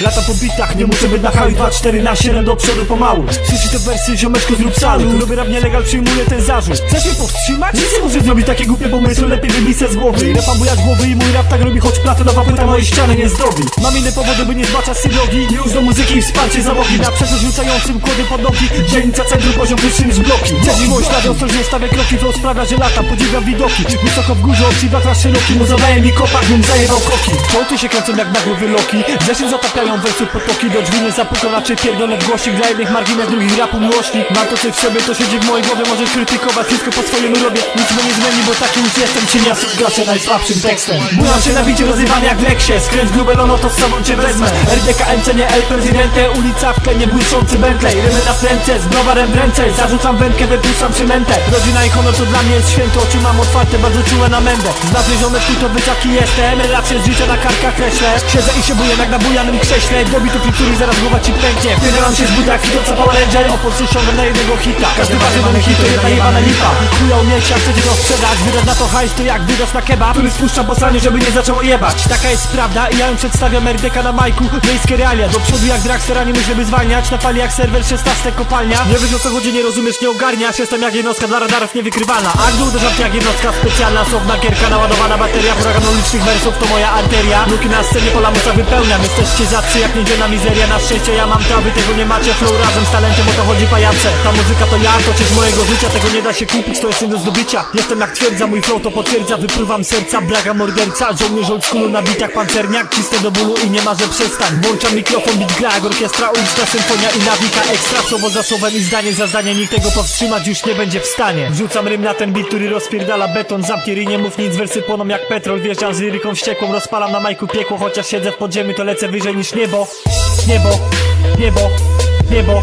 Lata po bitach, nie muszę być na haju 2-4 na 7 do przodu pomału. Słyszy te wersy, ziomeczku zrób salut Robię rap nielegal, przyjmuję ten zarzut. Chcesz mnie powstrzymać? Nic nie może zrobić takie głupie pomysły, lepiej wybij z głowy. Rapam bujać głowy i mój rap tak robi, choć platynowa płyta mojej ściany nie zdobi Mam inne powody, by nie zbaczać synogi. Już do muzyki i wsparcie załogi. Na przerzucającym kłody pod nogi. Dzielnica centrum, poziom wyższy niż bloki. Cześć mój ślady, ostrożnie stawię kroki To sprawia, że latam, podziwiam widoki. Wysoko w górze, wiatra szeroki Mu zadaje mi kopak, bym zajebał koki. Kołty się kręcą jak na loki. Zeszły zatapiają wersy potoki Do drzwi nie zapuką, raczej pierdolę w głośnik Dla jednych margines, drugich rapu miłośnik Mam to coś w sobie, to siedzi w mojej głowie. Możesz krytykować, wszystko po swojemu robię. Nic mnie nie zmieni, bo taki już jestem. Cieniasy gaszę najsłabszym tekstem? Bujam się na bicie, rozrywam jak w leksie Skręć grube lono, to z sobą cię wezmę. RDK, MC, nie El Presidente. Ulica w tlenie, błyszczący Bentley. Rymy na ręce, z browarem w ręce. Zarzucam wędkę, wypuszczam przynętę Rodzina i honor to dla mnie jest święto. Oczy mam otwarte, bardzo czułe na mnie ziomeczku, to wyczaki jestem Relacje z życia na karkach kreślę. Siedzę i się buję jak na bujanym krześle Dobity fliptury, zaraz głowa ci pęknie. Wpierdalam się z buta, jak to co Power Ranger Opór ściągam na jednego hita. Każdy waży do hit, to jedna jebana lipa. Chuja umieć, jak chcecie go sprzedać. Wydasz na to hajs, to jak wydasz na kebab. Który spuszczam po stronie, żeby nie zaczęło jebać. Taka jest prawda i ja ją przedstawiam RDK na majku. Miejskie realia, do przodu jak dragstera nie myślę by zwalniać. Na fali jak serwer 16 kopalnia. Nie wiesz o co chodzi, nie rozumiesz, nie ogarniasz. Jestem jak jednostka dla radarów niewykrywalna. A gdy uderzam jak jednostka specjalna. Słowna gierka, naładowana bateria Huragan ulicznych wersów to moja arteria. Luki na scenie po lamusa wypełniam. Jesteście zacy jak niedzielna mizeria Na szczęście ja mam trawy, tego nie macie. Flow razem z talentem, o to chodzi pajace. Ta muzyka to ja, to część mojego życia. Tego nie da się kupić, to jest nie do zdobycia Jestem jak twierdza, mój flow to potwierdza. Wypruwam serca, braga morderca. Żołnierz old schoolu na bitach pancerniak. Czyste do bólu i nie ma, że przestań. Włączam mikrofon, bit gra jak orkiestra Uliczna symfonia i nawika ekstra. Słowo za słowem i zdanie za zdanie Nikt tego powstrzymać już nie będzie w stanie. Wrzucam rym na ten beat, który rozpierdala beton. Zamknij nie mów nic, wersy płoną jak petrol. Wjeżdżam z liryką wściekłą, rozpalam na majku piekło Chociaż siedzę w podziemiu, to lecę wyżej niż niebo Niebo, niebo, niebo